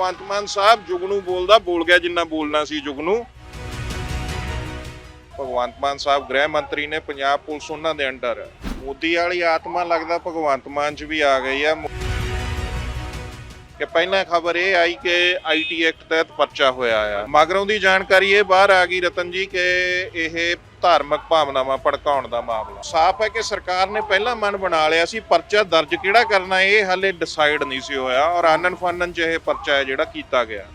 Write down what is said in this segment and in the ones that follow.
ਭਗਵੰਤ ਮਾਨ ਸਾਹਿਬ ਜੁਗਨੂ ਬੋਲਦਾ, ਬੋਲ ਗਿਆ ਜਿੰਨਾ ਬੋਲਣਾ ਸੀ ਜੁਗਨੂ ਭਗਵੰਤ ਮਾਨ ਸਾਹਿਬ ਗ੍ਰਹਿ ਮੰਤਰੀ ਨੇ, ਪੰਜਾਬ ਪੁਲਿਸ ਉਹਨਾਂ ਦੇ ਅੰਡਰ। ਮੋਦੀ ਵਾਲੀ ਆਤਮਾ ਲੱਗਦਾ ਭਗਵੰਤ ਮਾਨ ਚ ਵੀ ਆ ਗਈ ਆ। ਕਿ ਪਹਿਲਾਂ ਖਬਰ ਇਹ ਆਈ ਕਿ ਆਈਟੀ ਐਕਟ ਤਹਿਤ ਪਰਚਾ ਹੋਇਆ ਆ। ਮਗਰੋਂ ਦੀ ਜਾਣਕਾਰੀ ਇਹ ਬਾਹਰ ਆ ਗਈ ਰਤਨ ਜੀ ਕਿ ਇਹ ਧਾਰਮਿਕ ਭਾਵਨਾਵਾਂ ਭੜਕਾਉਣ ਦਾ ਮਾਮਲਾ। ਸਾਫ਼ ਹੈ ਕਿ ਸਰਕਾਰ ਨੇ ਪਹਿਲਾਂ ਮਨ ਬਣਾ ਲਿਆ ਸੀ, ਪਰਚਾ ਦਰਜ ਕਿਹੜਾ ਕਰਨਾ ਇਹ ਹਾਲੇ ਡਿਸਾਈਡ ਨਹੀਂ ਸੀ ਹੋਇਆ ਔਰ ਆਨਨ ਫਾਨਨ ਚ ਇਹ ਪਰਚਾ ਹੈ ਜਿਹੜਾ ਕੀਤਾ ਗਿਆ।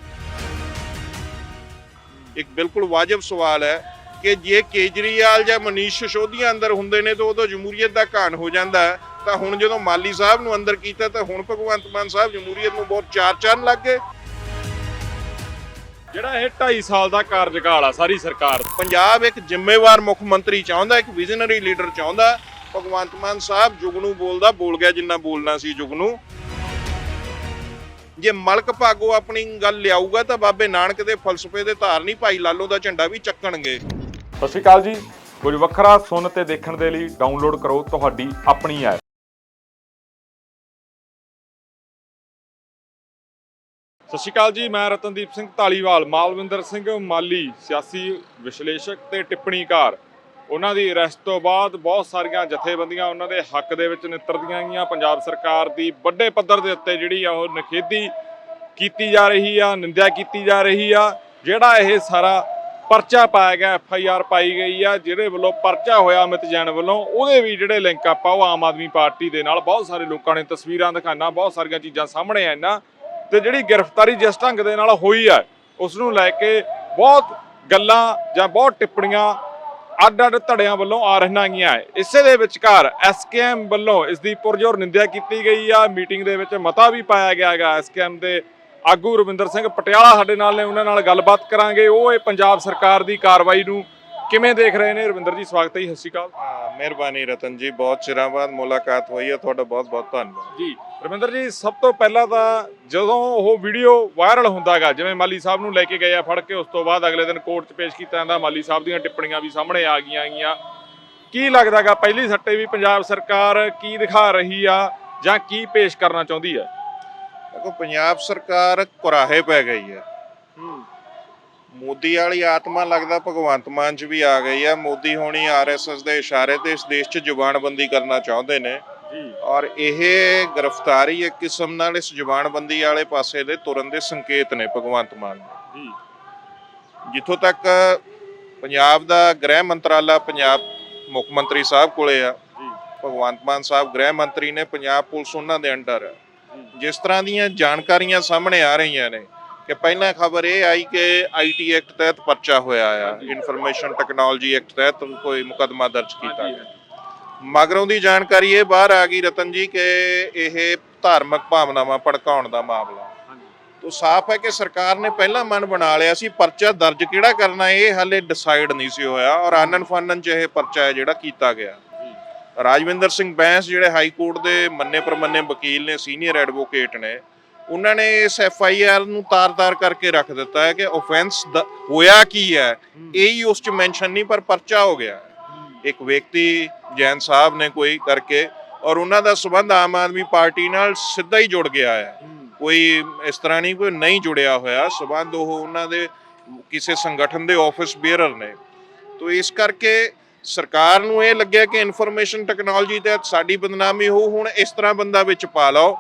ਇੱਕ ਬਿਲਕੁਲ ਵਾਜਬ ਸਵਾਲ ਹੈ ਕਿ ਜੇ ਕੇਜਰੀਵਾਲ ਜਾਂ ਮਨੀਸ਼ ਸਿਸੋਦੀਆ ਅੰਦਰ ਹੁੰਦੇ ਨੇ ਤਾਂ ਉਦੋਂ ਜਮਹੂਰੀਅਤ ਦਾ ਘਾਣ ਹੋ ਜਾਂਦਾ ਤਾਂ ਹੁਣ ਜਦੋਂ ਮਾਲੀ ਸਾਹਿਬ ਨੂੰ ਅੰਦਰ ਕੀਤਾ ਤਾਂ ਹੁਣ ਭਗਵੰਤ ਮਾਨ ਸਾਹਿਬ ਜਮਹੂਰੀਅਤ ਨੂੰ ਬਹੁਤ ਚਾਰ ਚੰਨ ਲੱਗ ਗਏ। ਜਿਹੜਾ ਇਹ 2.5 ਸਾਲ ਦਾ ਕਾਰਜਕਾਲ ਆ ਸਾਰੀ ਸਰਕਾਰ ਦਾ। ਪੰਜਾਬ ਇੱਕ ਜ਼ਿੰਮੇਵਾਰ ਮੁੱਖ ਮੰਤਰੀ ਚਾਹੁੰਦਾ ਇੱਕ ਵਿਜ਼ਨਰੀ ਲੀਡਰ ਚਾਹੁੰਦਾ। ਭਗਵੰਤ ਮਾਨ ਸਾਹਿਬ ਜੁਗਨੂ ਬੋਲਦਾ ਬੋਲ ਗਿਆ ਜਿੰਨਾ ਬੋਲਣਾ ਸੀ ਜੁਗਨੂ ਜੇ ਮਲਕ ਭਾਗੋ ਆਪਣੀ ਗੱਲ ਲਿਆਊਗਾ ਤਾਂ ਬਾਬੇ ਨਾਨਕ ਦੇ ਫਲਸਫੇ ਦੇ ਧਾਰਨੀ ਭਾਈ ਲਾਲੋ ਦਾ ਝੰਡਾ ਵੀ ਚੱਕਣਗੇ। ਸਤਿ ਸ਼੍ਰੀ ਅਕਾਲ ਜੀ। ਕੁਝ ਵੱਖਰਾ ਸੁਣ ਤੇ ਦੇਖਣ ਦੇ ਲਈ ਡਾਊਨਲੋਡ ਕਰੋ ਤੁਹਾਡੀ ਆਪਣੀ ਐਪ ਸਤਿ ਸ਼੍ਰੀ ਅਕਾਲ ਜੀ, ਮੈਂ ਰਤਨਦੀਪ ਸਿੰਘ ਢਾਲੀਵਾਲ ਮਾਲਵਿੰਦਰ ਸਿੰਘ ਮਾਲੀ, ਸਿਆਸੀ ਵਿਸ਼ਲੇਸ਼ਕ ਤੇ ਟਿੱਪਣੀਕਾਰ। ਉਹਨਾਂ ਦੀ ਅਰੈਸਟ ਤੋਂ ਬਾਅਦ ਬਹੁਤ ਸਾਰੀਆਂ ਜਥੇਬੰਦੀਆਂ ਉਹਨਾਂ ਦੇ ਹੱਕ ਦੇ ਵਿੱਚ ਨਿੱਤਰਦੀਆਂ ਗਈਆਂ। ਪੰਜਾਬ ਸਰਕਾਰ ਦੀ ਵੱਡੇ ਪੱਧਰ ਦੇ ਉੱਤੇ ਜਿਹੜੀ ਆ ਉਹ ਨਖੇਦੀ ਕੀਤੀ ਜਾ ਰਹੀ ਆ, ਨਿੰਦਿਆ ਕੀਤੀ ਜਾ ਰਹੀ ਆ। ਜਿਹੜਾ ਇਹ ਸਾਰਾ ਪਰਚਾ ਪਾਇਆ ਗਿਆ, ਐਫ ਆਈ ਆਰ ਪਾਈ ਗਈ ਆ ਜਿਹੜੇ ਵੱਲੋਂ ਪਰਚਾ ਹੋਇਆ ਅਮਿਤ ਜੈਨ ਵੱਲੋਂ, ਉਹਦੇ ਵੀ ਜਿਹੜੇ ਲਿੰਕ ਆਪਾਂ ਉਹ ਆਮ ਆਦਮੀ ਪਾਰਟੀ ਦੇ ਨਾਲ ਬਹੁਤ ਸਾਰੇ ਲੋਕਾਂ ਨੇ ਤਸਵੀਰਾਂ ਦਿਖਾਣਾ ਬਹੁਤ ਸਾਰੀਆਂ ਚੀਜ਼ਾਂ ਸਾਹਮਣੇ ਆਈਆਂ। ਤੇ ਜਿਹੜੀ ਗ੍ਰਿਫਤਾਰੀ ਜਿਸ ਢੰਗ ਦੇ ਨਾਲ ਹੋਈ ਆ, ਉਸ ਨੂੰ ਲੈ ਕੇ ਬਹੁਤ ਗੱਲਾਂ ਜਾਂ ਬਹੁਤ ਟਿੱਪਣੀਆਂ ਅੱਡ-ਅੱਡ ਧੜਿਆਂ ਵੱਲੋਂ ਆ ਰਹੀਆਂ ਗਈਆਂ ਇਸੇ ਦੇ ਵਿਚਕਾਰ ਐਸਕੇਐਮ ਵੱਲੋਂ ਇਸ ਦੀ ਪੁਰਜੋਰ ਨਿੰਦਿਆ ਕੀਤੀ ਗਈ ਆ। ਮੀਟਿੰਗ ਦੇ ਵਿੱਚ ਮਤਾ ਵੀ ਪਾਇਆ ਗਿਆ ਹੈਗਾ ਐਸਕੇਐਮ ਦੇ ਆਗੂ ਰਵਿੰਦਰ ਸਿੰਘ ਪਟਿਆਲਾ ਸਾਡੇ ਨਾਲ ਨੇ, ਉਹਨਾਂ ਨਾਲ ਗੱਲਬਾਤ ਕਰਾਂਗੇ। ਉਹ ਇਹ ਪੰਜਾਬ ਸਰਕਾਰ ਦੀ ਕਾਰਵਾਈ ਨੂੰ ਕਿਵੇਂ ਦੇਖ ਰਹੇ ਨੇ ਰਵਿੰਦਰ ਜੀ? ਸਵਾਗਤ ਹੈ ਜੀ ਸਤਿ ਸ਼੍ਰੀ ਅਕਾਲ। ਮਿਹਰਬਾਨੀ ਰਤਨ ਜੀ ਬਹੁਤ ਚਿਰਾਂ ਬਾਅਦ ਮੁਲਾਕਾਤ ਹੋਈ ਹੈ ਤੁਹਾਡਾ ਬਹੁਤ ਬਹੁਤ ਧੰਨਵਾਦ। ਜੀ ਰਵਿੰਦਰ ਜੀ ਸਭ ਤੋਂ ਪਹਿਲਾਂ ਤਾਂ ਜਦੋਂ ਉਹ ਵੀਡੀਓ ਵਾਇਰਲ ਹੁੰਦਾਗਾ ਜਿਵੇਂ ਮਾਲੀ ਸਾਹਿਬ ਨੂੰ ਲੈ ਕੇ ਗਏ ਆ ਫੜ ਕੇ ਉਸ ਤੋਂ ਬਾਅਦ ਅਗਲੇ ਦਿਨ ਕੋਰਟ 'ਚ ਪੇਸ਼ ਕੀਤਾ ਜਾਂਦਾ ਮਾਲੀ ਸਾਹਿਬ ਦੀਆਂ ਟਿੱਪਣੀਆਂ ਵੀ ਸਾਹਮਣੇ ਆ ਗਈਆਂ ਗਈਆਂ ਕੀ ਲੱਗਦਾਗਾ ਪਹਿਲੀ ਸੱਟੇ ਵੀ ਪੰਜਾਬ ਸਰਕਾਰ ਕੀ ਦਿਖਾ ਰਹੀ ਆ ਜਾਂ ਕੀ ਪੇਸ਼ ਕਰਨਾ ਚਾਹੁੰਦੀ ਹੈ? ਦੇਖੋ ਪੰਜਾਬ ਸਰਕਾਰ ਕੁਰਾਹੇ ਪੈ ਗਈ ਹੈ। ਮੋਦੀ ਵਾਲੀ ਆਤਮਾ ਲੱਗਦਾ ਭਗਵੰਤ ਮਾਨ ਚ ਵੀ ਆ ਗਈ ਹੈ। ਮੋਦੀ ਹੋਣੀ ਆਰਐਸਐਸ ਦੇ ਇਸ਼ਾਰੇ ਤੇ ਇਸ ਦੇਸ਼ 'ਚ ਜ਼ੁਬਾਨਬੰਦੀ ਕਰਨਾ ਚਾਹੁੰਦੇ ਨੇ। ਔਰ ਇਹ ਗ੍ਰਿਫਤਾਰੀ ਇੱਕ ਕਿਸਮ ਨਾਲ ਇਸ ਜ਼ੁਬਾਨਬੰਦੀ ਵਾਲੇ ਪਾਸੇ ਦੇ ਤੁਰਨ ਦੇ ਸੰਕੇਤ ਨੇ ਭਗਵੰਤ ਮਾਨ ਜੀ। ਜਿੱਥੋਂ ਤੱਕ ਪੰਜਾਬ ਦਾ ਗ੍ਰਹਿ ਮੰਤਰਾਲਾ ਪੰਜਾਬ ਮੁੱਖ ਮੰਤਰੀ ਸਾਹਿਬ ਕੋਲੇ ਆ ਭਗਵੰਤ ਮਾਨ ਸਾਹਿਬ ਗ੍ਰਹਿ ਮੰਤਰੀ ਨੇ ਪੰਜਾਬ ਪੁਲਿਸ ਉਹਨਾਂ ਦੇ ਅੰਡਰ। ਜਿਸ ਤਰ੍ਹਾਂ ਦੀਆਂ ਜਾਣਕਾਰੀਆਂ ਸਾਹਮਣੇ ਆ ਰਹੀਆਂ ਨੇ ਕਿ ਪਹਿਲਾਂ ਖਬਰ ਇਹ ਆਈ ਕਿ ਆਈਟੀ ਐਕਟ ਤਹਿਤ ਪਰਚਾ ਹੋਇਆ ਆ। ਇਨਫੋਰਮੇਸ਼ਨ ਟੈਕਨੋਲੋਜੀ ਐਕਟ ਤਹਿਤ ਕੋਈ ਮੁਕੱਦਮਾ ਦਰਜ ਕੀਤਾ ਗਿਆ। ਮਗਰੋਂ ਦੀ ਜਾਣਕਾਰੀ ਇਹ ਬਾਹਰ ਆ ਗਈ ਰਤਨ ਜੀ ਕਿ ਇਹ ਧਾਰਮਿਕ ਭਾਵਨਾਵਾਂ ਭੜਕਾਉਣ ਦਾ ਮਾਮਲਾ। ਤੋਂ ਸਾਫ਼ ਹੈ ਕਿ ਸਰਕਾਰ ਨੇ ਪਹਿਲਾਂ ਮਨ ਬਣਾ ਲਿਆ ਸੀ ਪਰਚਾ ਦਰਜ ਕਿਹੜਾ ਕਰਨਾ ਇਹ ਹਾਲੇ ਡਿਸਾਈਡ ਨਹੀਂ ਸੀ ਹੋਇਆ ਔਰ ਆਨਨ ਫਾਨਨ ਚ ਇਹ ਪਰਚਾ ਹੈ ਜਿਹੜਾ ਕੀਤਾ ਗਿਆ। ਰਾਜਵਿੰਦਰ ਸਿੰਘ ਬੈਂਸ ਜਿਹੜੇ ਹਾਈ ਕੋਰਟ ਦੇ ਮੰਨੇ ਪ੍ਰਮੰਨੇ ਵਕੀਲ ਨੇ ਸੀਨੀਅਰ ਐਡਵੋਕੇਟ ਨੇ ਉਹਨਾਂ ਨੇ ਇਸ ਐਫ ਆਈ ਆਰ ਨੂੰ ਤਾਰ-ਤਾਰ ਕਰਕੇ ਰੱਖ ਦਿੱਤਾ ਹੈ ਕਿ ਆਫੈਂਸ ਹੋਇਆ ਕੀ ਹੈ। ਇਹ ਹੀ ਉਸ ਚ ਮੈਂਸ਼ਨ ਨਹੀਂ ਪਰ ਪਰਚਾ ਹੋ ਗਿਆ। ਇੱਕ ਵਿਅਕਤੀ ਜੈਨ ਸਾਹਿਬ ਨੇ ਕੋਈ ਕਰਕੇ ਔਰ ਉਹਨਾਂ ਦਾ ਸਬੰਧ ਆਮ ਆਦਮੀ ਪਾਰਟੀ ਨਾਲ ਸਿੱਧਾ ਹੀ ਜੁੜ ਗਿਆ ਹੈ। ਕੋਈ ਇਸ ਤਰ੍ਹਾਂ ਨਹੀਂ ਕੋਈ ਨਹੀਂ ਜੁੜਿਆ ਹੋਇਆ। ਸਬੰਧ ਉਹ ਉਹਨਾਂ ਦੇ ਕਿਸੇ ਸੰਗਠਨ ਦੇ ਆਫਿਸ ਬੀਅਰਰ ਨੇ। ਤੋ ਇਸ ਕਰਕੇ ਸਰਕਾਰ ਨੂੰ ਇਹ ਲੱਗਿਆ ਕਿ ਇਨਫੋਰਮੇਸ਼ਨ ਟੈਕਨੋਲੋਜੀ ਤੇ ਸਾਡੀ ਬਦਨਾਮੀ ਹੋ ਹੁਣ ਇਸ ਤਰ੍ਹਾਂ ਬੰਦਾ ਵਿੱਚ ਪਾ ਲਓ।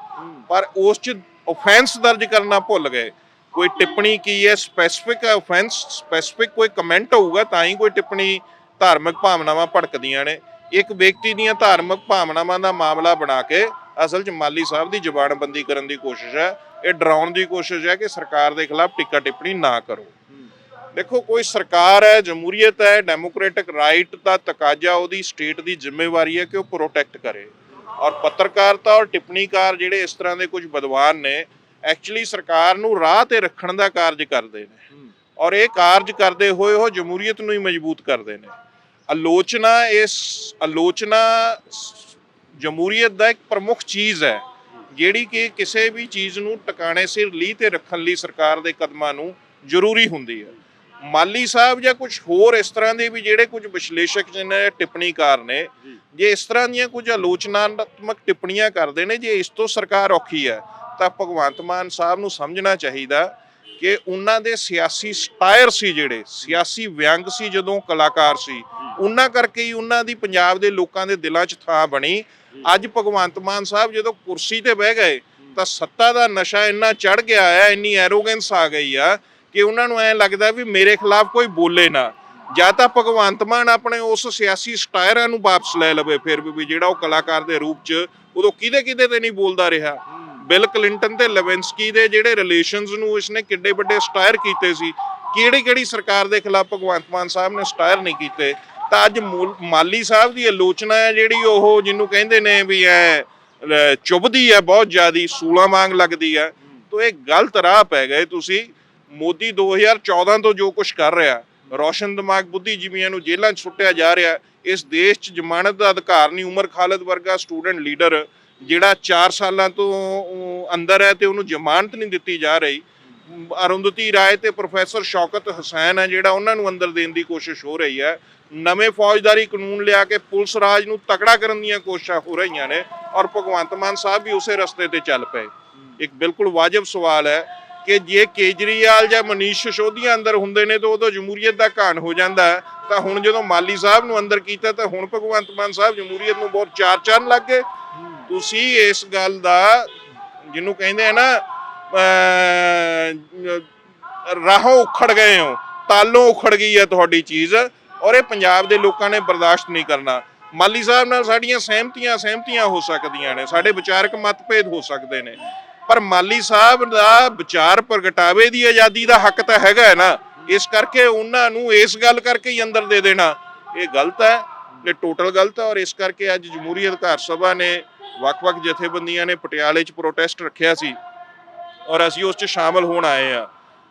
ਪਰ ਉਸ ਚ ਆਫੈਂਸ ਦਰਜ ਕਰਨਾ ਭੁੱਲ ਗਏ। ਕੋਈ ਟਿੱਪਣੀ ਕੀ ਹੈ? ਸਪੈਸੀਫਿਕ ਆਫੈਂਸ ਸਪੈਸੀਫਿਕ ਕੋਈ ਕਮੈਂਟ ਹੋਊਗਾ ਤਾਂ ਹੀ ਕੋਈ ਟਿੱਪਣੀ ਧਾਰਮਿਕ ਭਾਵਨਾਵਾਂ ਭੜਕਦੀਆਂ ਨੇ। ਇੱਕ ਵਿਅਕਤੀ ਦੀਆਂ ਧਾਰਮਿਕ ਭਾਵਨਾਵਾਂ ਦਾ ਮਾਮਲਾ ਬਣਾ ਕੇ ਅਸਲ 'ਚ ਮਾਲੀ ਸਾਹਿਬ ਦੀ ਜਬਾਨਬੰਦੀ ਕਰਨ ਦੀ ਕੋਸ਼ਿਸ਼ ਹੈ। ਇਹ ਡਰਾਉਣ ਦੀ ਕੋਸ਼ਿਸ਼ ਹੈ ਕਿ ਸਰਕਾਰ ਦੇ ਖਿਲਾਫ ਟਿੱਕਾ ਟਿੱਪਣੀ ਨਾ ਕਰੋ। ਦੇਖੋ, ਕੋਈ ਸਰਕਾਰ ਹੈ, ਜਮਹੂਰੀਅਤ ਹੈ ਡੈਮੋਕ੍ਰੈਟਿਕ ਰਾਈਟ ਦਾ ਤਕਾਜ਼ਾ ਉਹਦੀ ਸਟੇਟ ਦੀ ਜ਼ਿੰਮੇਵਾਰੀ ਹੈ ਕਿ ਉਹ ਪ੍ਰੋਟੈਕਟ ਕਰੇ। ਔਰ ਪੱਤਰਕਾਰਤਾ ਔਰ ਟਿੱਪਣੀਕਾਰ ਜਿਹੜੇ ਇਸ ਤਰ੍ਹਾਂ ਦੇ ਕੁਝ ਵਿਦਵਾਨ ਨੇ ਐਕਚੁਅਲੀ ਸਰਕਾਰ ਨੂੰ ਰਾਹ ਤੇ ਰੱਖਣ ਦਾ ਕਾਰਜ ਕਰਦੇ ਨੇ। ਔਰ ਇਹ ਕਾਰਜ ਕਰਦੇ ਹੋਏ ਉਹ ਜਮਹੂਰੀਅਤ ਨੂੰ ਹੀ ਮਜ਼ਬੂਤ ਕਰਦੇ ਨੇ। ਆਲੋਚਨਾ ਇਸ ਆਲੋਚਨਾ ਜਮਹੂਰੀਅਤ ਦਾ ਇੱਕ ਪ੍ਰਮੁੱਖ ਚੀਜ਼ ਹੈ ਜਿਹੜੀ ਕਿ ਕਿਸੇ ਵੀ ਚੀਜ਼ ਨੂੰ ਟਿਕਾਣੇ ਸਿਰ ਲੀ ਤੇ ਰੱਖਣ ਲਈ ਸਰਕਾਰ ਦੇ ਕਦਮਾਂ ਨੂੰ ਜ਼ਰੂਰੀ ਹੁੰਦੀ ਹੈ। ਮਾਲੀ ਸਾਹਿਬ ਜਾਂ ਕੁਝ ਹੋਰ ਇਸ ਤਰ੍ਹਾਂ ਦੇ ਵੀ ਜਿਹੜੇ ਕੁਝ ਵਿਸ਼ਲੇਸ਼ਕ ਨੇ ਟਿੱਪਣੀਕਾਰ ਨੇ ਜੀ। ਇਸ ਤਰ੍ਹਾਂ ਦੀਆਂ ਕੁਝ ਆਲੋਚਨਾਤਮਕ ਟਿੱਪਣੀਆਂ ਕਰਦੇ ਨੇ ਜੇ ਇਸ ਤੋਂ ਸਰਕਾਰ ਔਖੀ ਹੈ ਤਾਂ ਭਗਵੰਤ ਮਾਨ ਸਾਹਿਬ ਨੂੰ ਸਮਝਣਾ ਚਾਹੀਦਾ ਕਿ ਉਹਨਾਂ ਦੇ ਸਿਆਸੀ ਸਟਾਇਰ ਸੀ ਜਿਹੜੇ ਸਿਆਸੀ ਵਿਅੰਗ ਸੀ ਜਦੋਂ ਕਲਾਕਾਰ ਸੀ ਉਹਨਾਂ ਕਰਕੇ ਹੀ ਉਹਨਾਂ ਦੀ ਪੰਜਾਬ ਦੇ ਲੋਕਾਂ ਦੇ ਦਿਲਾਂ 'ਚ ਥਾਂ ਬਣੀ ਅੱਜ ਭਗਵੰਤ ਮਾਨ ਸਾਹਿਬ ਜਦੋਂ ਕੁਰਸੀ ਤੇ ਬਹਿ ਗਏ ਤਾਂ ਸੱਤਾ ਦਾ ਨਸ਼ਾ ਇੰਨਾ ਚੜ ਗਿਆ ਹੈ ਇੰਨੀ ਐਰੋਗੈਂਸ ਆ ਗਈ ਆ ਕਿ ਉਹਨਾਂ ਨੂੰ ਐ ਲੱਗਦਾ ਵੀ ਮੇਰੇ ਖਿਲਾਫ ਕੋਈ ਬੋਲੇ ਨਾ। ਜਾਂ ਤਾਂ ਭਗਵੰਤ ਮਾਨ ਆਪਣੇ ਉਸ ਸਿਆਸੀ ਸਟਾਇਰਾਂ ਨੂੰ ਵਾਪਸ ਲੈ ਲਵੇ ਫਿਰ ਵੀ ਜਿਹੜਾ ਉਹ ਕਲਾਕਾਰ ਦੇ ਰੂਪ 'ਚ ਉਦੋਂ ਕਿਹਦੇ ਕਿਹਦੇ ਤੇ ਨਹੀਂ ਬੋਲਦਾ ਰਿਹਾ। ਬਿਲ ਕਲਿੰਟਨ ਤੇ ਲੈਵੈਂਸਕੀ ਦੇ ਜਿਹੜੇ ਰਿਲੇਸ਼ਨਸ ਨੂੰ ਇਸਨੇ ਕਿੱਡੇ ਵੱਡੇ ਸਟਾਇਰ ਕੀਤੇ ਸੀ ਕਿਹੜੀ ਕਿਹੜੀ ਸਰਕਾਰ ਦੇ ਖਿਲਾਫ ਭਗਵੰਤ ਮਾਨ ਸਾਹਿਬ ਨੇ ਸਟਾਇਰ ਨਹੀਂ ਕੀਤੇ। ਤਾਂ ਅੱਜ ਮਾਲੀ ਸਾਹਿਬ ਦੀ ਆਲੋਚਨਾ ਹੈ ਜਿਹੜੀ ਉਹ ਜਿਹਨੂੰ ਕਹਿੰਦੇ ਨੇ ਵੀ ਐ ਅਹ, ਚੁੱਭਦੀ ਹੈ ਬਹੁਤ ਜ਼ਿਆਦੀ ਸੂਲਾਂ ਵਾਂਗ ਲੱਗਦੀ ਹੈ ਤਾਂ ਇਹ ਗਲਤ ਰਾਹ ਪੈ ਗਏ ਤੁਸੀਂ। ਮੋਦੀ 2014 ਤੋਂ ਜੋ ਕੁਝ ਕਰ ਰਿਹਾ, ਰੋਸ਼ਨ ਦਿਮਾਗ ਬੁੱਧੀਜੀਵੀਆਂ ਨੂੰ ਜੇਲ੍ਹਾਂ 'ਚ ਸੁੱਟਿਆ ਜਾ ਰਿਹਾ, ਇਸ ਦੇਸ਼ 'ਚ ਜ਼ਮਾਨਤ ਦਾ ਅਧਿਕਾਰ ਨਹੀਂ, ਉਮਰ ਖਾਲਦ ਵਰਗਾ ਸਟੂਡੈਂਟ ਲੀਡਰ ਜਿਹੜਾ 4 ਸਾਲਾਂ ਤੋਂ ਅੰਦਰ ਹੈ ਤੇ ਉਹਨੂੰ ਜ਼ਮਾਨਤ ਨਹੀਂ ਦਿੱਤੀ ਜਾ ਰਹੀ। ਅਰੁੰਧਤੀ ਰਾਏ ਤੇ ਪ੍ਰੋਫੈਸਰ ਸ਼ੌਕਤ ਹੁਸੈਨ ਹੈ ਜਿਹੜਾ ਉਹਨਾਂ ਨੂੰ ਅੰਦਰ ਦੇਣ ਦੀ ਕੋਸ਼ਿਸ਼ ਹੋ ਰਹੀ ਹੈ। ਨਵੇਂ ਫੌਜਦਾਰੀ ਕਾਨੂੰਨ ਲਿਆ ਕੇ ਪੁਲਿਸ ਰਾਜ ਨੂੰ ਤਕੜਾ ਕਰਨ ਦੀਆਂ ਕੋਸ਼ਿਸ਼ਾਂ ਹੋ ਰਹੀਆਂ ਨੇ ਔਰ ਭਗਵੰਤ ਮਾਨ ਸਾਹਿਬ ਵੀ ਉਸੇ ਰਸਤੇ ਤੇ ਚੱਲ ਪਏ। ਇੱਕ ਬਿਲਕੁਲ ਵਾਜਬ ਸਵਾਲ ਹੈ ਕਿ ਜੇ ਕੇਜਰੀਵਾਲ ਜਾਂ ਮਨੀਸ਼ ਸਿਸੋਦੀਆ ਅੰਦਰ ਹੁੰਦੇ ਨੇ ਤਾਂ ਉਦੋਂ ਜਮਹੂਰੀਅਤ ਦਾ ਘਾਣ ਹੋ ਜਾਂਦਾ ਤਾਂ ਹੁਣ ਜਦੋਂ ਮਾਲੀ ਸਾਹਿਬ ਨੂੰ ਅੰਦਰ ਕੀਤਾ ਤਾਂ ਹੁਣ ਭਗਵੰਤ ਮਾਨ ਸਾਹਿਬ ਜਮਹੂਰੀਅਤ ਨੂੰ ਬਹੁਤ ਚਾਰ ਚੰਨ ਲੱਗ ਗਏ। ਤੁਸੀਂ ਇਸ ਗੱਲ ਦਾ ਜਿਹਨੂੰ ਕਹਿੰਦੇ ਆ ਨਾ ਰਾਹੋਂ ਉਖੜ ਗਏ ਹੋ, ਤਾਲੋਂ ਉਖੜ ਗਈ ਹੈ ਤੁਹਾਡੀ ਚੀਜ਼ ਔਰ ਇਹ ਪੰਜਾਬ ਦੇ ਲੋਕਾਂ ਨੇ ਬਰਦਾਸ਼ਤ ਨਹੀਂ ਕਰਨਾ। ਮਾਲੀ ਸਾਹਿਬ ਨਾਲ ਸਾਡੀਆਂ ਸਹਿਮਤੀਆਂ ਸਹਿਮਤੀਆਂ ਹੋ ਸਕਦੀਆਂ ਨੇ, ਸਾਡੇ ਵਿਚਾਰਕ ਮਤਭੇਦ ਹੋ ਸਕਦੇ ਨੇ। ਪਰ ਮਾਲੀ ਸਾਹਿਬ ਦਾ ਵਿਚਾਰ ਪ੍ਰਗਟਾਵੇ ਦੀ ਆਜ਼ਾਦੀ ਦਾ ਹੱਕ ਤਾਂ ਹੈਗਾ ਹੈ ਨਾ। ਇਸ ਕਰਕੇ ਉਹਨਾਂ ਨੂੰ ਇਸ ਗੱਲ ਕਰਕੇ ਹੀ ਅੰਦਰ ਦੇ ਦੇਣਾ। ਇਹ ਗਲਤ ਹੈ, ਇਹ ਟੋਟਲ ਗਲਤ ਹੈ ਔਰ ਇਸ ਕਰਕੇ ਅੱਜ ਜਮਹੂਰੀ ਅਧਿਕਾਰ ਸਭਾ ਨੇ ਵੱਖ-ਵੱਖ ਜਥੇਬੰਦੀਆਂ ਨੇ ਪਟਿਆਲੇ 'ਚ ਪ੍ਰੋਟੈਸਟ ਰੱਖਿਆ ਸੀ ਔਰ ਅਸੀਂ ਉਸ 'ਚ ਸ਼ਾਮਲ ਹੋਣ ਆਏ ਆ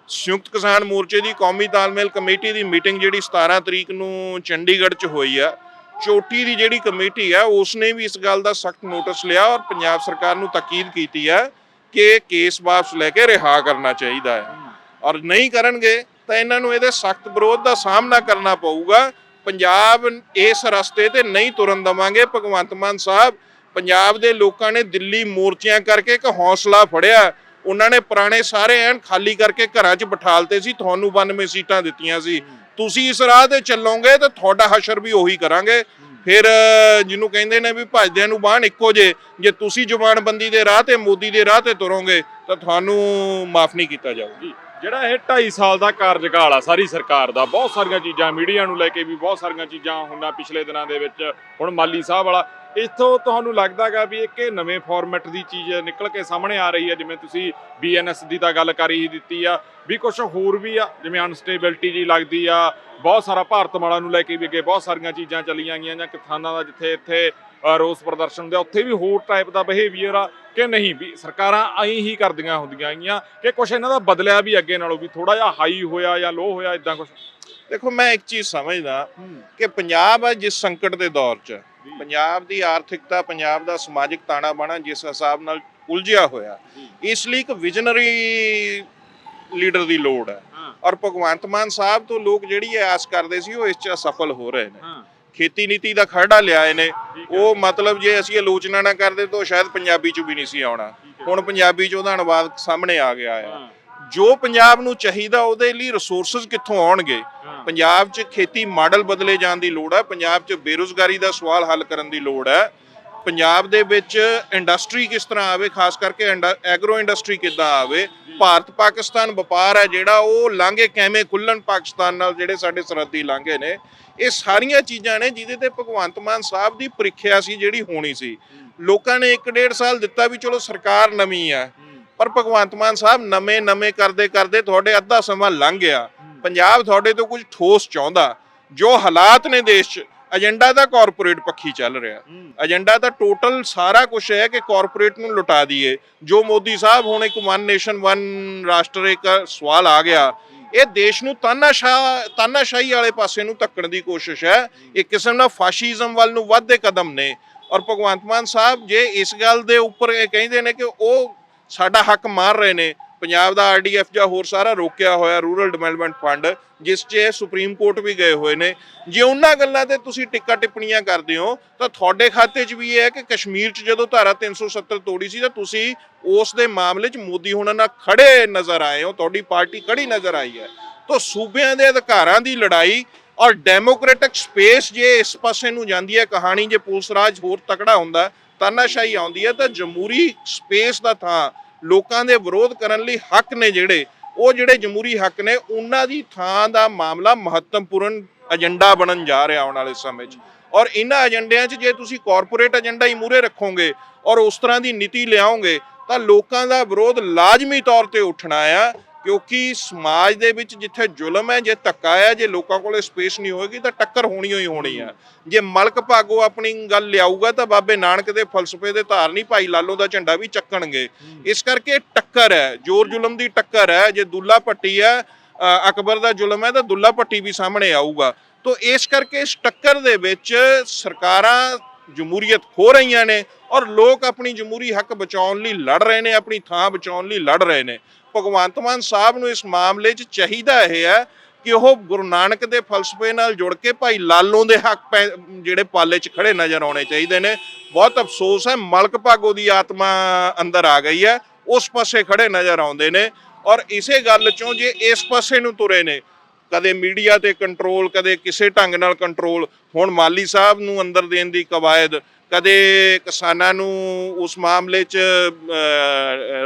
ਸੰਯੁਕਤ ਕਿਸਾਨ ਮੋਰਚੇ ਦੀ ਕੌਮੀ ਤਾਲਮੇਲ ਕਮੇਟੀ ਦੀ ਮੀਟਿੰਗ ਜਿਹੜੀ 17 ਤਰੀਕ ਨੂੰ ਚੰਡੀਗੜ੍ਹ 'ਚ ਹੋਈ ਆ, ਚੋਟੀ ਦੀ ਜਿਹੜੀ ਕਮੇਟੀ ਆ, ਉਸਨੇ ਵੀ ਇਸ ਗੱਲ ਦਾ ਸਖਤ ਨੋਟਿਸ ਲਿਆ ਔਰ ਪੰਜਾਬ ਸਰਕਾਰ ਨੂੰ ਤਾਕੀਦ ਕੀਤੀ ਆ ਕਿ ਕੇਸ ਵਾਪਸ ਲੈ ਕੇ ਰਿਹਾ ਕਰਨਾ ਚਾਹੀਦਾ ਹੈ। ਔਰ ਨਹੀਂ ਕਰਨਗੇ ਤਾਂ ਇਹਨਾਂ ਨੂੰ ਇਹਦੇ ਸਖਤ ਵਿਰੋਧ ਦਾ ਸਾਹਮਣਾ ਕਰਨਾ ਪਊਗਾ। ਪੰਜਾਬ ਇਸ ਰਸਤੇ ਤੇ ਨਹੀਂ ਤੁਰਨ ਦਵਾਂਗੇ। ਭਗਵੰਤ ਮਾਨ ਸਾਹਿਬ, ਪੰਜਾਬ ਦੇ ਲੋਕਾਂ ਨੇ ਦਿੱਲੀ ਮੋਰਚਿਆਂ ਕਰਕੇ ਇੱਕ ਹੌਸਲਾ ਫੜਿਆ। ਉਹਨਾਂ ਨੇ ਪੁਰਾਣੇ ਸਾਰੇ ਐਨ ਖਾਲੀ ਕਰਕੇ ਘਰਾਂ 'ਚ ਬਿਠਾਲਤੇ ਸੀ, ਤੁਹਾਨੂੰ 92 ਸੀਟਾਂ ਦਿੱਤੀਆਂ ਸੀ। ਤੁਸੀਂ ਇਸ ਰਾਹ ਤੇ ਚੱਲੋਗੇ ਤਾਂ ਤੁਹਾਡਾ ਹਸ਼ਰ ਵੀ ਉਹੀ ਕਰਾਂਗੇ। ਫਿਰ ਜਿਹਨੂੰ ਕਹਿੰਦੇ ਨੇ ਵੀ ਭਜਦਿਆਂ ਨੂੰ ਬਾਣ ਇੱਕੋ ਜੇ ਜੇ ਤੁਸੀਂ ਜ਼ੁਬਾਨਬੰਦੀ ਦੇ ਰਾਹ ਤੇ, ਮੋਦੀ ਦੇ ਰਾਹ ਤੇ ਤੁਰੋਗੇ, ਤਾਂ ਤੁਹਾਨੂੰ ਮਾਫ ਨਹੀਂ ਕੀਤਾ ਜਾਊਗਾ ਜੀ। ਜਿਹੜਾ ਇਹ 2.5 ਸਾਲ ਦਾ ਕਾਰਜਕਾਲ ਆ, ਸਾਰੀ ਸਰਕਾਰ ਦਾ, ਬਹੁਤ ਸਾਰੀਆਂ ਚੀਜ਼ਾਂ ਮੀਡੀਆ ਨੂੰ ਲੈ ਕੇ ਵੀ ਬਹੁਤ ਸਾਰੀਆਂ ਚੀਜ਼ਾਂ ਹੁਣ ਪਿਛਲੇ ਦਿਨਾਂ ਦੇ ਵਿੱਚ, ਹੁਣ ਮਾਲੀ ਸਾਹਿਬ ਵਾਲਾ ਇੱਥੋਂ ਤੁਹਾਨੂੰ ਲੱਗਦਾਗਾ ਵੀ ਇੱਕ ਇਹ ਨਵੇਂ ਫਾਰਮੈਟ ਦੀ ਚੀਜ਼ ਨਿਕਲ ਕੇ ਸਾਹਮਣੇ ਆ ਰਹੀ ਹੈ ਜਿਵੇਂ ਤੁਸੀਂ ਬੀਐਨਐਸ ਦੀ ਤਾਂ ਗੱਲ ਕਰ ਹੀ ਦਿੱਤੀ ਆ ਵੀ ਕੁਝ ਹੋਰ ਵੀ ਆ ਜਿਵੇਂ ਅਨਸਟੇਬਿਲਟੀ ਜੀ ਲੱਗਦੀ ਆ ਬਹੁਤ ਸਾਰਾ ਭਾਰਤਮਾਲਾ ਨੂੰ ਲੈ ਕੇ ਵੀ ਅੱਗੇ ਬਹੁਤ ਸਾਰੀਆਂ ਚੀਜ਼ਾਂ ਚੱਲੀਆਂ ਗਈਆਂ ਜਾਂ ਕਿਸਾਨਾਂ ਦਾ ਜਿੱਥੇ ਇੱਥੇ ਰੋਸ ਪ੍ਰਦਰਸ਼ਨ ਦੇ ਉੱਥੇ ਵੀ ਹੋਰ ਟਾਈਪ ਦਾ ਬਿਹੇਵੀਅਰ ਆ ਕਿ ਨਹੀਂ ਵੀ ਸਰਕਾਰਾਂ ਐਂ ਹੀ ਕਰਦੀਆਂ ਹੁੰਦੀਆਂ ਗਈਆਂ ਕਿ ਕੁਝ ਇਹਨਾਂ ਦਾ ਬਦਲਿਆ ਵੀ ਅੱਗੇ ਨਾਲੋਂ ਵੀ ਥੋੜਾ ਜਿਹਾ ਹਾਈ ਹੋਇਆ ਜਾਂ ਲੋ ਹੋਇਆ ਇਦਾਂ ਕੁਝ ਦੇਖੋ ਮੈਂ ਇੱਕ ਚੀਜ਼ ਸਮਝਦਾ ਕਿ ਪੰਜਾਬ ਜਿਸ ਸੰਕਟ ਦੇ ਦੌਰ 'ਚ ਪੰਜਾਬ ਦੀ ਆਰਥਿਕਤਾ ਪੰਜਾਬ ਦਾ ਸਮਾਜਿਕ ਤਾਣਾ ਬਾਣਾ ਜਿਸ ਹਿਸਾਬ ਨਾਲ ਉਲਝਿਆ ਹੋਇਆ ਇਸ ਲਈ ਇੱਕ ਵਿਜ਼ਨਰੀ ਲੀਡਰ ਦੀ ਲੋੜ ਹੈ। ਔਰ ਭਗਵੰਤ ਮਾਨ ਸਾਹਿਬ ਤੋਂ ਲੋਕ ਜਿਹੜੀ ਆਸ ਕਰਦੇ ਸੀ ਉਹ ਇਸ 'ਚ ਅਸਫਲ ਹੋ ਰਹੇ ਨੇ। ਹਾਂ। ਖੇਤੀ ਨੀਤੀ ਦਾ ਖਰੜਾ ਲਿਆਏ ਨੇ। ਉਹ ਮਤਲਬ ਜੇ ਅਸੀਂ ਆਲੋਚਨਾ ਨਾ ਕਰਦੇ ਤਾਂ ਸ਼ਾਇਦ ਪੰਜਾਬੀ 'ਚ ਵੀ ਨਹੀਂ ਸੀ ਆਉਣਾ। ਹੁਣ ਪੰਜਾਬੀ 'ਚ ਉਹਦਾ ਅਨੁਵਾਦ ਸਾਹਮਣੇ ਆ ਗਿਆ ਆ। ਜੋ ਪੰਜਾਬ ਨੂੰ ਚਾਹੀਦਾ ਉਹਦੇ ਲਈ ਰਿਸੋਰਸਸ ਕਿੱਥੋਂ ਆਉਣਗੇ? ਪੰਜਾਬ 'ਚ ਖੇਤੀ ਮਾਡਲ ਬਦਲੇ ਜਾਣ ਦੀ ਲੋੜ ਹੈ ਪੰਜਾਬ 'ਚ ਬੇਰੁਜ਼ਗਾਰੀ ਦਾ ਸਵਾਲ ਹੱਲ ਕਰਨ ਦੀ ਲੋੜ ਹੈ। ਪੰਜਾਬ ਦੇ ਵਿੱਚ ਇੰਡਸਟਰੀ ਕਿਸ ਤਰ੍ਹਾਂ ਆਵੇ? ਖਾਸ ਕਰਕੇ ਐਗਰੋ ਇੰਡਸਟਰੀ ਕਿੱਦਾਂ ਆਵੇ? ਭਾਰਤ ਪਾਕਿਸਤਾਨ ਵਪਾਰ ਹੈ ਜਿਹੜਾ ਉਹ ਲਾਂਘੇ ਕਿਵੇਂ ਖੁੱਲਣ ਪਾਕਿਸਤਾਨ ਨਾਲ ਜਿਹੜੇ ਸਾਡੇ ਸਰਹੱਦੀ ਲਾਂਘੇ ਨੇ? ਇਹ ਸਾਰੀਆਂ ਚੀਜ਼ਾਂ ਨੇ ਜਿਹਦੇ ਤੇ ਭਗਵੰਤ ਮਾਨ ਸਾਹਿਬ ਦੀ ਪ੍ਰੀਖਿਆ ਸੀ ਜਿਹੜੀ ਹੋਣੀ ਸੀ। ਲੋਕਾਂ ਨੇ 1.5 ਸਾਲ ਦਿੱਤਾ ਵੀ ਚਲੋ ਸਰਕਾਰ ਨਵੀਂ ਆ ਪਰ ਭਗਵੰਤ ਮਾਨ ਸਾਹਿਬ ਨਵੇਂ ਨਵੇਂ ਕਰਦੇ ਕਰਦੇ ਤੁਹਾਡੇ ਅੱਧਾ ਸਮਾਂ ਲੰਘ ਗਿਆ। ਪੰਜਾਬ ਤੁਹਾਡੇ ਤੋਂ ਕੁਝ ਠੋਸ ਚਾਹੁੰਦਾ। ਜੋ ਹਾਲਾਤ ਨੇ ਦੇਸ਼ 'ਚ, ਏਜੰਡਾ ਤਾਂ ਕਾਰਪੋਰੇਟ ਪੱਖੀ ਚੱਲ ਰਿਹਾ। ਏਜੰਡਾ ਤਾਂ ਟੋਟਲ ਸਾਰਾ ਕੁਝ ਹੈ ਕਿ ਕਾਰਪੋਰੇਟ ਨੂੰ ਲੁਟਾ ਦਈਏ। ਜੋ ਮੋਦੀ ਸਾਹਿਬ ਹੁਣ ਇੱਕ ਵਨ ਨੇਸ਼ਨ, ਵਨ ਰਾਸ਼ਟਰ ਇੱਕ ਸਵਾਲ ਆ ਗਿਆ। ਇਹ ਦੇਸ਼ ਨੂੰ ਤਾਨਾਸ਼ਾਹ ਤਾਨਾਸ਼ਾਹੀ ਵਾਲੇ ਪਾਸੇ ਨੂੰ ਧੱਕਣ ਦੀ ਕੋਸ਼ਿਸ਼ ਹੈ। ਇਹ ਕਿਸਮ ਦਾ ਫਾਸ਼ੀਜ਼ਮ ਵੱਲ ਨੂੰ ਵੱਧਦੇ ਕਦਮ ਨੇ। ਔਰ ਭਗਵੰਤ ਮਾਨ ਸਾਹਿਬ ਜੇ ਇਸ ਗੱਲ ਦੇ ਉੱਪਰ ਇਹ ਕਹਿੰਦੇ ਨੇ ਕਿ ਉਹ ਸਾਡਾ ਹੱਕ ਮਾਰ ਰਹੇ ਨੇ। ਪੰਜਾਬ ਦਾ ਆਰਡੀਐਫ ਜਾਂ ਹੋਰ ਸਾਰਾ ਰੋਕਿਆ ਹੋਇਆ ਰੂਰਲ ਡਿਵੈਲਪਮੈਂਟ ਫੰਡ, ਜਿਸ 'ਚ ਸੁਪਰੀਮ ਕੋਰਟ ਵੀ ਗਏ ਹੋਏ ਨੇ। ਜੇ ਉਹਨਾਂ ਗੱਲਾਂ ਤੇ ਤੁਸੀਂ ਟਿੱਕਾ ਟਿੱਪਣੀਆਂ ਕਰਦੇ ਹੋ, ਤਾਂ ਤੁਹਾਡੇ ਖਾਤੇ 'ਚ ਵੀ ਇਹ ਹੈ ਕਿ ਕਸ਼ਮੀਰ 'ਚ ਜਦੋਂ ਧਾਰਾ 370 ਤੋੜੀ ਸੀ, ਤਾਂ ਤੁਸੀਂ ਉਸ ਦੇ ਮਾਮਲੇ 'ਚ ਮੋਦੀ ਹੁਣਾਂ ਨਾਲ ਖੜੇ ਨਜ਼ਰ ਆਏ ਹੋ। ਤੁਹਾਡੀ ਪਾਰਟੀ ਖੜੀ ਨਜ਼ਰ ਆਈ ਹੈ। ਤਾਂ ਸੂਬਿਆਂ ਦੇ ਅਧਿਕਾਰਾਂ ਦੀ ਲੜਾਈ ਔਰ ਡੈਮੋਕ੍ਰੈਟਿਕ ਸਪੇਸ ਜੇ ਇਸ ਪਾਸੇ ਨੂੰ ਜਾਂਦੀ ਹੈ, ਕਹਾਣੀ ਜੇ ਪੁਲਿਸ ਰਾਜ ਹੋਰ ਤਕੜਾ ਹੁੰਦਾ, ਤਾਨਾਸ਼ਾਹੀ ਆਉਂਦੀ ਹੈ, ਤਾਂ ਜਮਹੂਰੀ ਸਪੇਸ ਦਾ ਥਾਂ ਲੋਕਾਂ ਦੇ ਵਿਰੋਧ ਕਰਨ ਲਈ ਹੱਕ ਨੇ ਜਿਹੜੇ, ਉਹ ਜਿਹੜੇ ਜਮਹੂਰੀ ਹੱਕ ਨੇ, ਉਹਨਾਂ ਦੀ ਥਾਂ ਦਾ ਮਾਮਲਾ ਮਹੱਤਵਪੂਰਨ ਏਜੰਡਾ ਬਣਨ ਜਾ ਰਿਹਾ ਆਉਣ ਵਾਲੇ ਸਮੇਂ 'ਚ। ਔਰ ਇਹਨਾਂ ਏਜੰਡਿਆਂ 'ਚ ਜੇ ਤੁਸੀਂ ਕਾਰਪੋਰੇਟ ਏਜੰਡਾ ਹੀ ਮੂਰੇ ਰੱਖੋਗੇ ਔਰ ਉਸ ਤਰ੍ਹਾਂ ਦੀ ਨੀਤੀ ਲਿਆਓਗੇ, ਤਾਂ ਲੋਕਾਂ ਦਾ ਵਿਰੋਧ ਲਾਜ਼ਮੀ ਤੌਰ ਤੇ ਉੱਠਣਾ ਆ। ਕਿਉਂਕਿ ਸਮਾਜ ਦੇ ਵਿੱਚ ਜਿੱਥੇ ਜ਼ੁਲਮ ਹੈ ਜੇ ਧੱਕਾ ਹੈ ਜੇ ਲੋਕਾਂ ਕੋਲੇ ਸਪੇਸ ਨਹੀਂ ਹੋਏਗੀ ਤਾਂ ਟੱਕਰ ਹੋਣੀ ਹੋਈ ਹੋਣੀ ਆ। ਜੇ ਮਲਕ ਭਾਗੋ ਆਪਣੀ ਗੱਲ ਲਿਆਊਗਾ ਤਾਂ ਬਾਬੇ ਨਾਨਕ ਦੇ ਫਲਸਫੇ ਦੇ ਧਾਰਨੀ ਭਾਈ ਲਾਲੋ ਦਾ ਝੰਡਾ ਵੀ ਚੱਕਣਗੇ। ਇਸ ਕਰਕੇ ਟੱਕਰ ਹੈ ਜ਼ੋਰ ਜ਼ੁਲਮ ਦੀ ਟੱਕਰ ਹੈ। ਜੇ ਦੁੱਲਾ ਭੱਟੀ ਹੈ ਅਕਬਰ ਦਾ ਜ਼ੁਲਮ ਹੈ ਤਾਂ ਦੁੱਲਾ ਭੱਟੀ ਵੀ ਸਾਹਮਣੇ ਆਊਗਾ। ਤੋਂ ਇਸ ਕਰਕੇ ਇਸ ਟੱਕਰ ਦੇ ਵਿੱਚ ਸਰਕਾਰਾਂ ਜਮਹੂਰੀਅਤ ਖੋ ਰਹੀਆਂ ਨੇ ਔਰ ਲੋਕ ਆਪਣੀ ਜਮਹੂਰੀ ਹੱਕ ਬਚਾਉਣ ਲਈ ਲੜ ਰਹੇ ਨੇ, ਆਪਣੀ ਥਾਂ ਬਚਾਉਣ ਲਈ ਲੜ ਰਹੇ ਨੇ। ਭਗਵੰਤ ਮਾਨ ਸਾਹਿਬ ਨੂੰ ਇਸ ਮਾਮਲੇ 'ਚ ਚਾਹੀਦਾ ਇਹ ਹੈ ਕਿ ਉਹ ਗੁਰੂ ਨਾਨਕ ਦੇ ਫਲਸਫੇ ਨਾਲ ਜੁੜ ਕੇ ਭਾਈ ਲਾਲੋਂ ਦੇ ਹੱਕ ਪੈ- ਜਿਹੜੇ ਪਾਲੇ 'ਚ ਖੜੇ ਨਜ਼ਰ ਆਉਣੇ ਚਾਹੀਦੇ ਨੇ। ਬਹੁਤ ਅਫਸੋਸ ਹੈ, ਮਲਕ ਭਾਗੋ ਦੀ ਆਤਮਾ ਅੰਦਰ ਆ ਗਈ ਹੈ, ਉਸ ਪਾਸੇ ਖੜੇ ਨਜ਼ਰ ਆਉਂਦੇ ਨੇ। ਔਰ ਇਸੇ ਗੱਲ 'ਚੋਂ ਜੇ ਇਸ ਪਾਸੇ ਨੂੰ ਤੁਰੇ ਨੇ, ਕਦੇ ਮੀਡੀਆ ਤੇ ਕੰਟਰੋਲ ਕਦੇ ਕਿਸੇ ਢੰਗ ਨਾਲ ਕੰਟਰੋਲ ਹੁਣ ਮਾਲੀ ਸਾਹਿਬ ਨੂੰ ਅੰਦਰ ਦੇਣ ਦੀ ਕਵਾਇਦ ਕਦੇ ਕਿਸਾਨਾਂ ਨੂੰ ਉਸ ਮਾਮਲੇ 'ਚ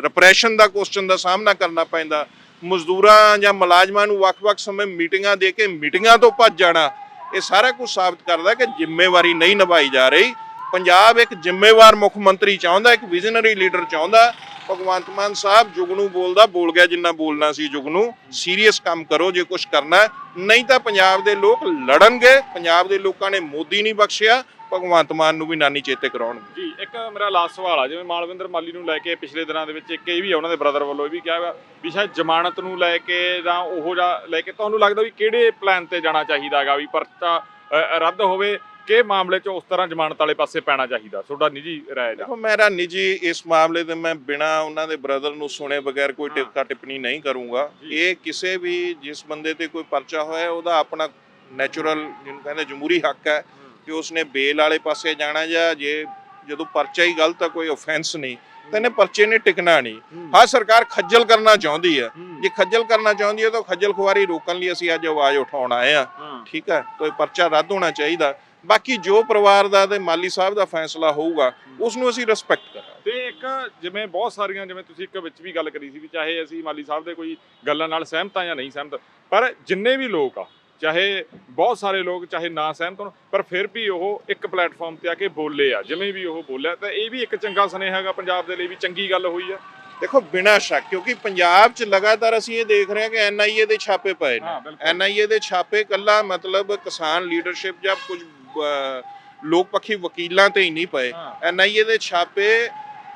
ਰਿਪਰੈਸ਼ਨ ਦਾ ਕੁਐਸਚਨ ਦਾ ਸਾਹਮਣਾ ਕਰਨਾ ਪੈਂਦਾ। ਮਜ਼ਦੂਰਾਂ ਜਾਂ ਮੁਲਾਜ਼ਮਾਂ ਨੂੰ ਵੱਖ-ਵੱਖ ਸਮੇਂ ਮੀਟਿੰਗਾਂ ਦੇ ਕੇ ਮੀਟਿੰਗਾਂ ਤੋਂ ਭੱਜ ਜਾਣਾ, ਇਹ ਸਾਰਾ ਕੁਝ ਸਾਬਤ ਕਰਦਾ ਕਿ ਜ਼ਿੰਮੇਵਾਰੀ ਨਹੀਂ ਨਿਭਾਈ ਜਾ ਰਹੀ। ਪੰਜਾਬ ਇੱਕ ਜ਼ਿੰਮੇਵਾਰ ਮੁੱਖ ਮੰਤਰੀ ਚਾਹੁੰਦਾ, ਇੱਕ ਵਿਜ਼ਨਰੀ ਲੀਡਰ ਚਾਹੁੰਦਾ। ਭਗਵੰਤ ਮਾਨ ਸਾਹਿਬ ਜੁਗਨੂ ਬੋਲਦਾ, ਬੋਲ ਗਿਆ ਜਿੰਨਾ ਬੋਲਣਾ ਸੀ ਜੁਗਨੂ ਸੀਰੀਅਸ ਕੰਮ ਕਰੋ, ਜੇ ਕੁਝ ਕਰਨਾ ਨਹੀਂ ਤਾਂ ਪੰਜਾਬ ਦੇ ਲੋਕ ਲੜਨਗੇ। ਪੰਜਾਬ ਦੇ ਲੋਕਾਂ ਨੇ ਮੋਦੀ ਨਹੀਂ ਬਖਸ਼ਿਆ। ਭਗਵੰਤ ਮਾਨ ਨੂੰ ਵੀ ਨਾਨੀ ਚੇਤੇ ਕਰਾਉਣਗੇ ਜੀ ਇੱਕ ਮੇਰਾ ਲਾਸਟ ਸਵਾਲ ਆ ਜਿਵੇਂ ਮਾਲਵਿੰਦਰ ਮਾਲੀ ਨੂੰ ਲੈ ਕੇ ਪਿਛਲੇ ਦਿਨਾਂ ਦੇ ਵਿੱਚ ਇੱਕ ਇਹ ਵੀ ਆ ਉਹਨਾਂ ਦੇ ਬ੍ਰਦਰ ਵੱਲੋਂ ਇਹ ਵੀ ਕਿਹਾ ਗਿਆ ਵੀ ਸ਼ਾਇਦ ਜ਼ਮਾਨਤ ਨੂੰ ਲੈ ਕੇ ਜਾਂ ਉਹੋ ਜਿਹਾ ਲੈ ਕੇ ਤੁਹਾਨੂੰ ਲੱਗਦਾ ਵੀ ਕਿਹੜੇ ਪਲਾਨ ਤੇ ਜਾਣਾ ਚਾਹੀਦਾ ਹੈਗਾ ਵੀ ਪਰਚਾ ਰੱਦ ਹੋਵੇ ਕਿ ਮਾਮਲੇ 'ਚ ਉਸ ਤਰ੍ਹਾਂ ਜ਼ਮਾਨਤ ਵਾਲੇ ਪਾਸੇ ਪੈਣਾ ਚਾਹੀਦਾ ਤੁਹਾਡਾ ਨਿੱਜੀ ਰਾਏ ਦਾ ਦੇਖੋ ਮੇਰਾ ਨਿੱਜੀ ਇਸ ਮਾਮਲੇ ਤੇ ਮੈਂ ਬਿਨਾ ਉਹਨਾਂ ਦੇ ਬ੍ਰਦਰ ਨੂੰ ਸੁਣੇ ਬਗੈਰ ਕੋਈ। ਟਿੱਪਾ ਟਿੱਪਣੀ ਨਹੀਂ ਕਰੂੰਗਾ ਜੀ। ਇਹ ਕਿਸੇ ਵੀ ਜਿਸ ਬੰਦੇ ਤੇ ਕੋਈ ਪਰਚਾ ਹੋਇਆ ਉਹਦਾ ਆਪਣਾ ਨੈਚੁਰਲ ਜਿਹਨੂੰ ਕਹਿੰਦੇ ਜਮਹੂਰੀ ਹੱਕ ਹੈ ਕਿ ਉਸਨੇ ਬੇਲ ਵਾਲੇ ਪਾਸੇ ਜਾਣਾ ਜਾਂ ਜੇ ਜਦੋਂ ਪਰਚਾ ਹੀ ਗਲਤ ਆ ਕੋਈ ਆਫੈਂਸ ਨਹੀਂ। ਤਾਂ ਇਹਨੇ ਪਰਚੇ ਨੇ ਟਿਕਣਾ ਨਹੀਂ। ਹਾਂ। ਸਰਕਾਰ ਖੱਜਲ ਕਰਨਾ ਚਾਹੁੰਦੀ ਹੈ। ਜੇ ਖੱਜਲ ਕਰਨਾ ਚਾਹੁੰਦੀ ਹੈ ਤਾਂ ਖੱਜਲ ਖੁਆਰੀ ਰੋਕਣ ਲਈ ਅਸੀਂ ਅੱਜ ਆਵਾਜ਼ ਉਠਾਉਣ ਆਏ ਆ। ਠੀਕ ਹੈ ਤਾਂ ਇਹ ਪਰਚਾ ਰੱਦ ਹੋਣਾ ਚਾਹੀਦਾ। ਬਾਕੀ ਜੋ ਪਰਿਵਾਰ ਦਾ ਤੇ ਮਾਲੀ ਸਾਹਿਬ ਦਾ ਫੈਸਲਾ ਹੋਊਗਾ ਉਸ ਨੂੰ ਅਸੀਂ ਰਿਸਪੈਕਟ ਕਰਾਂਗੇ। ਤੇ ਇੱਕ ਜਿਵੇਂ ਬਹੁਤ ਸਾਰੀਆਂ ਜਿਵੇਂ ਤੁਸੀਂ ਇੱਕ ਵਿੱਚ ਵੀ ਗੱਲ ਕਰੀ ਸੀ ਵੀ ਚਾਹੇ ਅਸੀਂ ਮਾਲੀ ਸਾਹਿਬ ਦੇ ਕੋਈ ਗੱਲਾਂ ਨਾਲ ਸਹਿਮਤ ਆ ਜਾਂ ਨਹੀਂ ਸਹਿਮਤ ਪਰ ਜਿੰਨੇ ਵੀ ਲੋਕ ਆ ਚਾਹੇ ਬਹੁਤ ਸਾਰੇ ਲੋਕ ਚਾਹੇ ਨਾ ਸਹਿਮਤ ਹੋਣ ਪਰ ਫਿਰ ਵੀ ਉਹ ਇੱਕ ਪਲੇਟਫਾਰਮ ਤੇ ਆ ਕੇ ਬੋਲੇ ਆ। ਜਿਵੇਂ ਵੀ ਉਹ ਬੋਲਿਆ ਤਾਂ ਇਹ ਵੀ ਇੱਕ ਚੰਗਾ ਸੁਨੇਹਾ ਹੈਗਾ ਪੰਜਾਬ ਦੇ ਲਈ ਵੀ ਚੰਗੀ ਗੱਲ ਹੋਈ ਆ। ਦੇਖੋ ਬਿਨਾਂ ਸ਼ੱਕ ਕਿਉਂਕਿ ਪੰਜਾਬ 'ਚ ਲਗਾਤਾਰ ਅਸੀਂ ਇਹ ਦੇਖ ਰਹੇ ਹਾਂ ਕਿ ਐਨਆਈਏ ਦੇ ਛਾਪੇ ਪਏ ਨੇ। ਐਨਆਈਏ ਦੇ ਛਾਪੇ ਕੱਲਾ ਮਤਲਬ ਕਿਸਾਨ ਲੀਡਰਸ਼ਿਪ ਜਾਂ ਕੁਝ ਲੋਕ ਪੱਖੀ ਵਕੀਲਾਂ ਤੇ ਹੀ ਨਹੀਂ ਪਏ। ਐਨਆਈਏ ਦੇ ਛਾਪੇ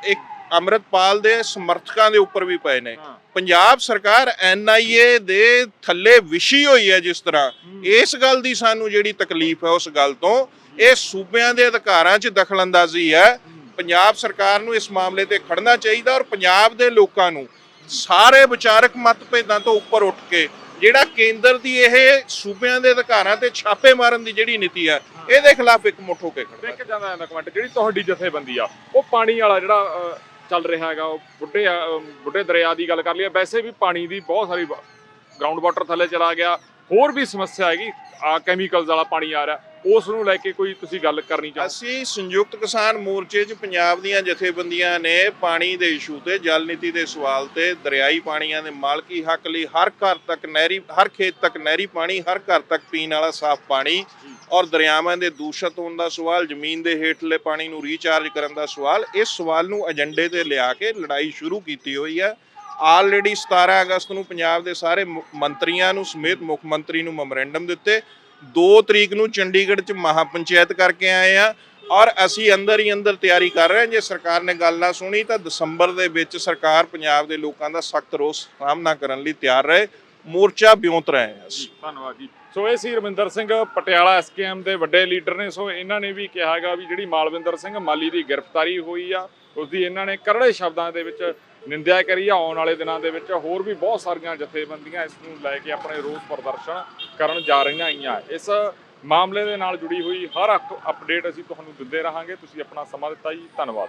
ਇੱਕ ਅੰਮ੍ਰਿਤਪਾਲ ਦੇ ਸਮਰਥਕਾਂ ਦੇ ਉੱਪਰ ਵੀ ਪਏ ਨੇ। ਪੰਜਾਬ ਸਰਕਾਰ ਐਨਆਈਏ ਦੇ ਥੱਲੇ ਵਿਛੀ ਹੋਈ ਹੈ ਜਿਸ ਤਰ੍ਹਾਂ। ਇਸ ਗੱਲ ਦੀ ਸਾਨੂੰ ਜਿਹੜੀ ਤਕਲੀਫ ਹੈ ਉਸ ਗੱਲ ਤੋਂ ਇਹ ਸੂਬਿਆਂ ਦੇ ਅਧਿਕਾਰਾਂ 'ਚ ਦਖਲਅੰਦਾਜ਼ੀ ਹੈ। ਪੰਜਾਬ ਸਰਕਾਰ ਨੂੰ ਇਸ ਮਾਮਲੇ ਤੇ ਖੜਨਾ ਚਾਹੀਦਾ ਔਰ ਪੰਜਾਬ ਦੇ ਲੋਕਾਂ ਨੂੰ ਸਾਰੇ ਵਿਚਾਰਕ ਮਤਭੇਦਾਂ ਤੋਂ ਉੱਪਰ ਉੱਠ ਕੇ ਜਿਹੜਾ ਕੇਂਦਰ ਦੀ ਇਹ ਸੂਬਿਆਂ ਦੇ ਅਧਿਕਾਰਾਂ ਤੇ ਛਾਪੇ ਮਾਰਨ ਦੀ ਜਿਹੜੀ ਨੀਤੀ ਹੈ ਇਹਦੇ ਖਿਲਾਫ ਇੱਕ ਮੁੱਠ ਹੋ ਕੇ ਖੜਨਾ ਇੱਕ ਜਾਂਦਾ ਕਮੈਂਟ ਜਿਹੜੀ ਤੁਹਾਡੀ ਜਥੇਬੰਦੀ ਆ ਉਹ ਪਾਣੀ ਵਾਲਾ ਜਿਹੜਾ ਚੱਲ ਰਿਹਾ ਹੈਗਾ, ਉਹ ਬੁੱਢੇ ਬੁੱਢੇ ਦਰਿਆ ਦੀ ਗੱਲ ਕਰ ਲਈਏ, ਵੈਸੇ ਵੀ ਪਾਣੀ ਦੀ ਬਹੁਤ ਸਾਰੀ ਗਰਾਊਂਡ ਵਾਟਰ ਥੱਲੇ ਚਲਾ ਗਿਆ। ਹੋਰ ਵੀ ਸਮੱਸਿਆ ਹੈਗੀ, ਆ ਕੈਮੀਕਲਸ ਵਾਲਾ ਪਾਣੀ ਆ ਰਿਹਾ, ਉਸ ਨੂੰ ਲੈ ਕੇ ਕੋਈ ਤੁਸੀਂ ਗੱਲ ਕਰਨੀ ਚਾਹੋ? ਅਸੀਂ ਸੰਯੁਕਤ ਕਿਸਾਨ ਮੋਰਚੇ 'ਚ ਪੰਜਾਬ ਦੀਆਂ ਜਥੇਬੰਦੀਆਂ ਨੇ ਪਾਣੀ ਦੇ ਇਸ਼ੂ ਤੇ, ਜਲ ਨੀਤੀ ਦੇ ਸਵਾਲ ਤੇ, ਦਰਿਆਈ ਪਾਣੀਆਂ ਦੇ ਮਾਲਕੀ ਹੱਕ ਲਈ ਹਰ ਘਰ ਤੱਕ ਨਹਿਰੀ, ਹਰ ਖੇਤ ਤੱਕ ਨਹਿਰੀ ਪਾਣੀ, ਹਰ ਘਰ ਤੱਕ ਪੀਣ ਵਾਲਾ ਸਾਫ਼ ਪਾਣੀ ਔਰ ਦਰਿਆਵਾਂ ਦੇ ਦੂਸ਼ਿਤ ਹੋਣ ਦਾ ਸਵਾਲ, ਜ਼ਮੀਨ ਦੇ ਹੇਠਲੇ ਪਾਣੀ ਨੂੰ ਰੀਚਾਰਜ ਕਰਨ ਦਾ ਸਵਾਲ, ਇਸ ਸਵਾਲ ਨੂੰ ਏਜੰਡੇ ਤੇ ਲਿਆ ਕੇ ਲੜਾਈ ਸ਼ੁਰੂ ਕੀਤੀ ਹੋਈ ਹੈ। ਆਲਰੇਡੀ 17 ਅਗਸਤ ਨੂੰ ਪੰਜਾਬ ਦੇ ਸਾਰੇ ਮੁ- ਮੰਤਰੀਆਂ ਨੂੰ ਸਮੇਤ ਮੁੱਖ ਮੰਤਰੀ ਨੂੰ ਮੈਮੋਰੈਂਡਮ ਦਿੱਤੇ। 2 ਤਰੀਕ ਨੂੰ ਚੰਡੀਗੜ੍ਹ 'ਚ ਮਹਾ ਪੰਚਾਇਤ ਕਰਕੇ ਆਏ ਆ ਔਰ ਅਸੀਂ ਅੰਦਰ ਹੀ ਅੰਦਰ ਤਿਆਰੀ ਕਰ ਰਹੇ ਹਾਂ। ਜੇ ਸਰਕਾਰ ਨੇ ਗੱਲ ਨਾ ਸੁਣੀ ਤਾਂ ਦਸੰਬਰ ਦੇ ਵਿੱਚ ਸਰਕਾਰ ਪੰਜਾਬ ਦੇ ਲੋਕਾਂ ਦਾ ਸਖਤ ਰੋਸ ਸਾਹਮਣਾ ਕਰਨ ਲਈ ਤਿਆਰ ਰਹੇ। ਮੋਰਚਾ ਬਿਉਂਤ ਰਹੇ ਹਾਂ ਅਸੀਂ। ਧੰਨਵਾਦ ਜੀ। ਸੋ ਇਹ ਸੀ ਰਵਿੰਦਰ ਸਿੰਘ ਪਟਿਆਲਾ ਐਸਕੇਐਮ ਦੇ ਵੱਡੇ ਲੀਡਰ ਨੇ। ਸੋ ਇਹਨਾਂ ਨੇ ਵੀ ਕਿਹਾ ਹੈਗਾ ਵੀ ਜਿਹੜੀ ਮਾਲਵਿੰਦਰ ਸਿੰਘ ਮਾਲੀ ਦੀ ਗ੍ਰਿਫਤਾਰੀ ਹੋਈ ਆ, ਉਸ ਦੀ ਇਹਨਾਂ ਨੇ ਕਰੜੇ ਸ਼ਬਦਾਂ ਦੇ ਵਿੱਚ ਨਿੰਦਿਆ ਕਰੀ ਆ। ਆਉਣ ਵਾਲੇ ਦਿਨਾਂ ਦੇ ਵਿੱਚ ਹੋਰ ਵੀ ਬਹੁਤ ਸਾਰੀਆਂ ਜਥੇਬੰਦੀਆਂ ਇਸ ਨੂੰ ਲੈ ਕੇ ਆਪਣੇ ਰੋਸ ਪ੍ਰਦਰਸ਼ਨ ਕਰਨ ਜਾ ਰਹੀਆਂ ਆਈਆਂ। ਇਸ ਮਾਮਲੇ ਦੇ ਨਾਲ ਜੁੜੀ ਹੋਈ ਹਰ ਅਪ- ਅਪਡੇਟ ਅਸੀਂ ਤੁਹਾਨੂੰ ਦਿੰਦੇ ਰਹਾਂਗੇ। ਤੁਸੀਂ ਆਪਣਾ ਸਮਾਂ ਦਿੱਤਾ ਜੀ। ਧੰਨਵਾਦ।